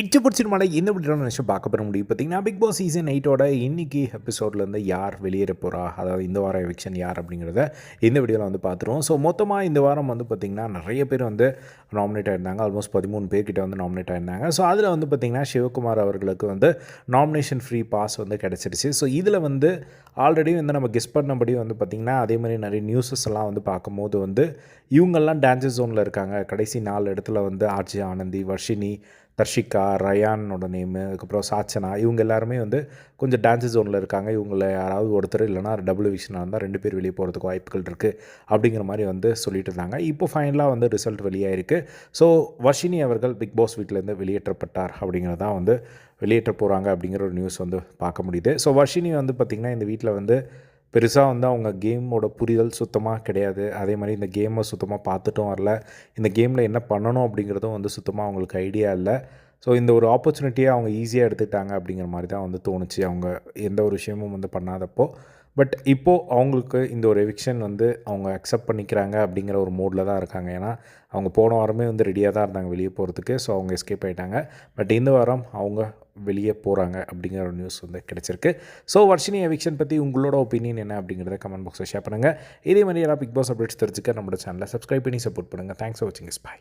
இட்டு பிடிச்சிருமாட இந்த வீட்டில் நினச்சி பார்க்க பெற முடியும்? பார்த்தீங்கன்னா பிக் பாஸ் சீசன் எயிட்டோட இன்னைக்கு எபிசோட்லேருந்து யார் வெளியேற போகிறா அதாவது இந்த வாரம் எவிக்ஷன் யார் அப்படிங்கிறத இந்த வீடியோவில் வந்து பார்த்துருவோம். ஸோ மொத்தமாக இந்த வாரம் வந்து பார்த்திங்கன்னா நிறைய பேர் வந்து நாமினேட் ஆயிருந்தாங்க. ஆல்மோஸ்ட் பதிமூணு பேர்கிட்ட வந்து நாமினேட் ஆயிருந்தாங்க. ஸோ அதில் வந்து பார்த்திங்கன்னா சிவகுமார் அவர்களுக்கு வந்து நாமினேஷன் ஃப்ரீ பாஸ் வந்து கிடச்சிருச்சு. ஸோ இதில் வந்து ஆல்ரெடி வந்து நம்ம கெஸ் பண்ணபடி வந்து பார்த்திங்கன்னா அதே மாதிரி நிறைய நியூஸஸ் எல்லாம் வந்து பார்க்கும்போது வந்து இவங்கெல்லாம் டான்ஸர் ஜோனில் இருக்காங்க. கடைசி நாலு இடத்துல வந்து ஆர்ஜி ஆனந்தி வர்ஷினி தர்ஷிகா ரயானோட நேமு அதுக்கப்புறம் சாச்சனா இவங்க எல்லாருமே வந்து கொஞ்சம் டான்ஸ் ஜோனில் இருக்காங்க. இவங்கள யாராவது ஒருத்தர் இல்லைனா டபுள் விஷனாக இருந்தால் ரெண்டு பேர் வெளியே போகிறதுக்கு வாய்ப்புகள் இருக்குது அப்படிங்கிற மாதிரி வந்து சொல்லிட்டு இருந்தாங்க. இப்போ ஃபைனலாக வந்து ரிசல்ட் வெளியாயிருக்கு. ஸோ வர்ஷினி அவர்கள் பிக் பாஸ் வீட்டிலேருந்து வெளியேற்றப்பட்டார் அப்படிங்கிறது தான் வந்து வெளியேற்ற போகிறாங்க அப்படிங்கிற ஒரு நியூஸ் வந்து பார்க்க முடியுது. ஸோ வர்ஷினி வந்து பார்த்திங்கன்னா இந்த வீட்டில் வந்து பெருசாக வந்து அவங்க கேமோட புரிதல் சுத்தமாக கிடையாது. அதே மாதிரி இந்த கேமை சுத்தமாக பார்த்துட்டும் வரல. இந்த கேமில் என்ன பண்ணணும் அப்படிங்கிறதும் வந்து சுத்தமாக அவங்களுக்கு ஐடியா இல்லை. ஸோ இந்த ஒரு ஆப்பர்ச்சுனிட்டியை அவங்க ஈஸியாக எடுத்துக்கிட்டாங்க அப்படிங்கிற மாதிரி தான் வந்து தோணுச்சு. அவங்க எந்த ஒரு விஷயமும் வந்து பண்ணாதப்போ. பட் இப்போது அவங்களுக்கு இந்த ஒரு எவிக்ஷன் வந்து அவங்க அக்செப்ட் பண்ணிக்கிறாங்க அப்படிங்கிற ஒரு மூடில் தான் இருக்காங்க. ஏன்னா அவங்க போன வாரமே வந்து ரெடியாக தான் இருந்தாங்க வெளியே போகிறதுக்கு ஸோ அவங்க எஸ்கேப் ஆகிட்டாங்க பட் இந்த வாரம் அவங்க வெளியே போகிறாங்க அப்படிங்கிற ஒரு நியூஸ் வந்து கிடச்சிருக்கு. ஸோ வர்ஷினி எவிக்ஷன் பற்றி உங்களோட ஒப்பீனியன் என்ன அப்படிங்கிறத கமெண்ட் பாக்ஸில் ஷேர் பண்ணுங்கள் இதே மாதிரி எல்லா பிக் பாஸ் அப்டேட்ஸ் தெரிஞ்சுக்க நம்மளோட சேனலை சப்ஸ்கிரைப் பண்ணி சப்போர்ட் பண்ணுங்கள் தேங்க்ஸ் ஃபார் வாட்சிங் இஸ் பாய்